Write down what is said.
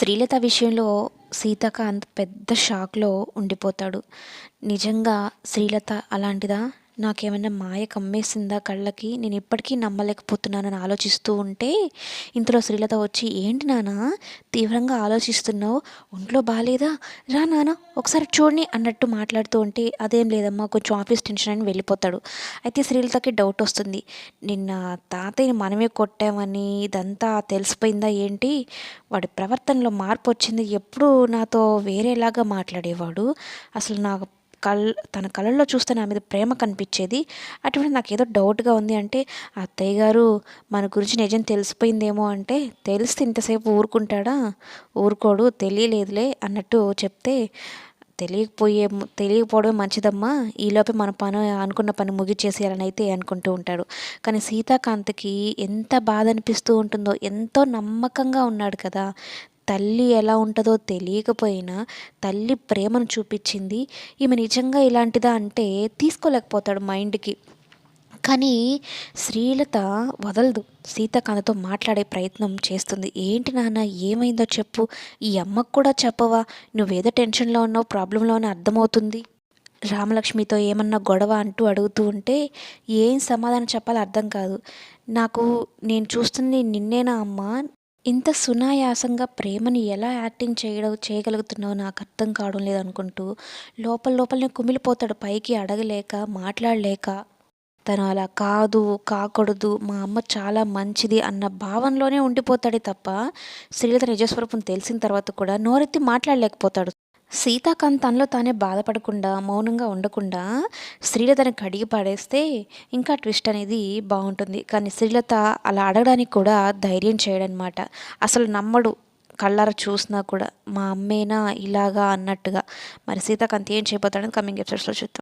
శ్రీలత విషయంలో సీతాకాంత్ పెద్ద షాక్‌లో ఉండిపోతాడు. నిజంగా శ్రీలత అలాంటిదా? నాకేమైనా మాయ కమ్మేసిందా కళ్ళకి? నేను ఇప్పటికీ నమ్మలేకపోతున్నానని ఆలోచిస్తూ ఉంటే, ఇంతలో శ్రీలత వచ్చి "ఏంటి నాన్న తీవ్రంగా ఆలోచిస్తున్నావు? ఒంట్లో బాగాలేదా రా నాన్న ఒకసారి చూడని" అన్నట్టు మాట్లాడుతూ ఉంటే, "అదేం లేదమ్మా కొంచెం ఆఫీస్ టెన్షన్" అని వెళ్ళిపోతాడు. అయితే శ్రీలతకి డౌట్ వస్తుంది. నిన్న తాతయ్యని మనమే కొట్టామని ఇదంతా తెలిసిపోయిందా ఏంటి? వాడి ప్రవర్తనలో మార్పు వచ్చింది. ఎప్పుడూ నాతో వేరేలాగా మాట్లాడేవాడు. అసలు నాకు కళ్ తన కళ్ళల్లో చూస్తే నా మీద ప్రేమ కనిపించేది. అటువంటిది నాకేదో డౌట్‌గా ఉంది అంటే, "అత్తయ్య గారు మన గురించి నిజం తెలిసిపోయిందేమో" అంటే, "తెలిస్తే ఇంతసేపు ఊరుకుంటాడా? ఊరుకోడు. తెలియలేదులే" అన్నట్టు చెప్తే, తెలియకపోయే తెలియకపోవడమే మంచిదమ్మా. ఈలోపే మన పని అనుకున్న పని ముగిచ్చేసేయాలనైతే అనుకుంటూ ఉంటాడు. కానీ సీతాకాంత్‌కి ఎంత బాధ అనిపిస్తూ ఉంటుందో, ఎంతో నమ్మకంగా ఉన్నాడు కదా! తల్లి ఎలా ఉంటుందో తెలియకపోయినా, తల్లి ప్రేమను చూపించింది ఈమె నిజంగా ఇలాంటిదా అంటే తీసుకోలేకపోతాడు మైండ్‌కి. కానీ శ్రీలత వదలదు. సీతాకాంతతో మాట్లాడే ప్రయత్నం చేస్తుంది. "ఏంటి నాన్న ఏమైందో చెప్పు. ఈ అమ్మకు కూడా చెప్పవా? నువ్వేదో టెన్షన్‌లో ఉన్నావు, ప్రాబ్లంలో అర్థమవుతుంది. రామలక్ష్మితో ఏమన్నా గొడవ" అంటూ అడుగుతూ ఉంటే, ఏం సమాధానం చెప్పాలో అర్థం కాదు. "నాకు నేను చూస్తుంది నిన్నేనా అమ్మ ఇంత సునాయాసంగా ప్రేమని ఎలా యాక్టింగ్ చేయడం చేయగలుగుతున్నావో నాకు అర్థం కావడం లేదనుకుంటూ లోపల లోపలనే కుమిలిపోతాడు. పైకి అడగలేక, మాట్లాడలేక. తను అలా కాదు, కాకూడదు, మా అమ్మ చాలా మంచిది అన్న భావనలోనే ఉండిపోతాడే తప్ప, శ్రీలత నిజస్వరూపం తెలిసిన తర్వాత కూడా నోరెత్తి మాట్లాడలేకపోతాడు. సీతాకాంత్ తనలో తానే బాధపడకుండా, మౌనంగా ఉండకుండా శ్రీలతని కడిగి పడేస్తే ఇంకా ట్విస్ట్ అనేది బాగుంటుంది కానీ శ్రీలత అలా అడగడానికి కూడా ధైర్యం చేయడనమాట. అసలు నమ్మడు. కళ్ళార చూసినా కూడా. మా అమ్మేనా ఇలాగా అన్నట్టుగా. మరి సీతాకాంత్ ఏం చేయబోతాడని కమింగ్ ఎపిసోడ్స్‌లో చూద్దాం.